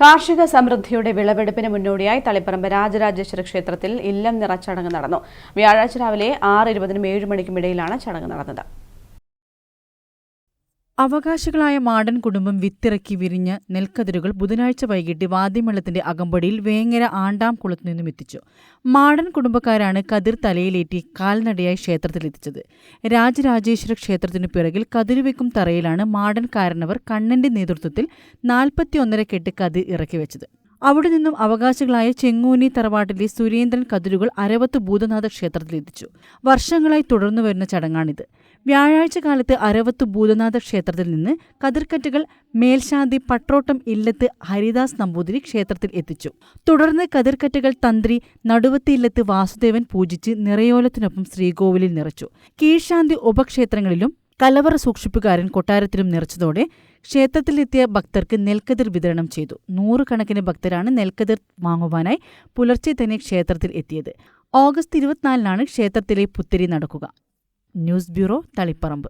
കാർഷിക സമൃദ്ധിയുടെ വിളവെടുപ്പിന് മുന്നോടിയായി തളിപ്പറമ്പ് രാജരാജേശ്വര ക്ഷേത്രത്തിൽ ഇല്ലം നിറ ചടങ്ങ് നടന്നു. വ്യാഴാഴ്ച രാവിലെ ആറ് ഇരുപതിനും ഏഴ് മണിക്കും ഇടയിലാണ് ചടങ്ങ് നടന്നത്. അവകാശികളായ മാടൻ കുടുംബം വിത്തിറക്കി വിരിഞ്ഞ നെൽക്കതിരുകൾ ബുധനാഴ്ച വൈകിട്ട് വാദ്യമേളത്തിന്റെ അകമ്പടിയിൽ വേങ്ങര ആണ്ടാം കുളത്തു നിന്നും എത്തിച്ചു. മാടൻ കുടുംബക്കാരാണ് കതിർ തലയിലേറ്റി കാൽനടയായി ക്ഷേത്രത്തിലെത്തിച്ചത്. രാജരാജേശ്വര ക്ഷേത്രത്തിനു പിറകിൽ കതിരുവെക്കും തറയിലാണ് മാടൻ കാരണവർ കണ്ണന്റെ നേതൃത്വത്തിൽ നാൽപ്പത്തിയൊന്നര കെട്ട് കതിർ ഇറക്കിവെച്ചത്. അവിടെ നിന്നും അവകാശികളായ ചെങ്ങൂനി തറവാട്ടിലെ സുരേന്ദ്രൻ കതിരുകൾ അരവത്ത് ഭൂതനാഥ ക്ഷേത്രത്തിലെത്തിച്ചു. വർഷങ്ങളായി തുടർന്നു വരുന്ന ചടങ്ങാണിത്. വ്യാഴാഴ്ച കാലത്ത് അരവത്ത് ഭൂതനാഥ ക്ഷേത്രത്തിൽ നിന്ന് കതിർക്കറ്റുകൾ മേൽശാന്തി പട്രോട്ടം ഇല്ലത്ത് ഹരിദാസ് നമ്പൂതിരി ക്ഷേത്രത്തിൽ എത്തിച്ചു. തുടർന്ന് കതിർക്കറ്റുകൾ തന്ത്രി നടുവത്തി ഇല്ലത്ത് വാസുദേവൻ പൂജിച്ച് നിറയോലത്തിനൊപ്പം ശ്രീകോവിലിൽ നിറച്ചു. കീഴ്ശാന്തി ഉപക്ഷേത്രങ്ങളിലും കലവറ സൂക്ഷിപ്പുകാരൻ കൊട്ടാരത്തിലും നിറച്ചതോടെ ക്ഷേത്രത്തിലെത്തിയ ഭക്തർക്ക് നെൽക്കതിർ വിതരണം ചെയ്തു. നൂറുകണക്കിന് ഭക്തരാണ് നെൽക്കതിർ വാങ്ങുവാനായി പുലർച്ചെ തന്നെ ക്ഷേത്രത്തിൽ എത്തിയത്. ഓഗസ്റ്റ് ഇരുപത്തിനാലിനാണ് ക്ഷേത്രത്തിലെ പുത്തിരി നടക്കുക. News bureau Taliparamba.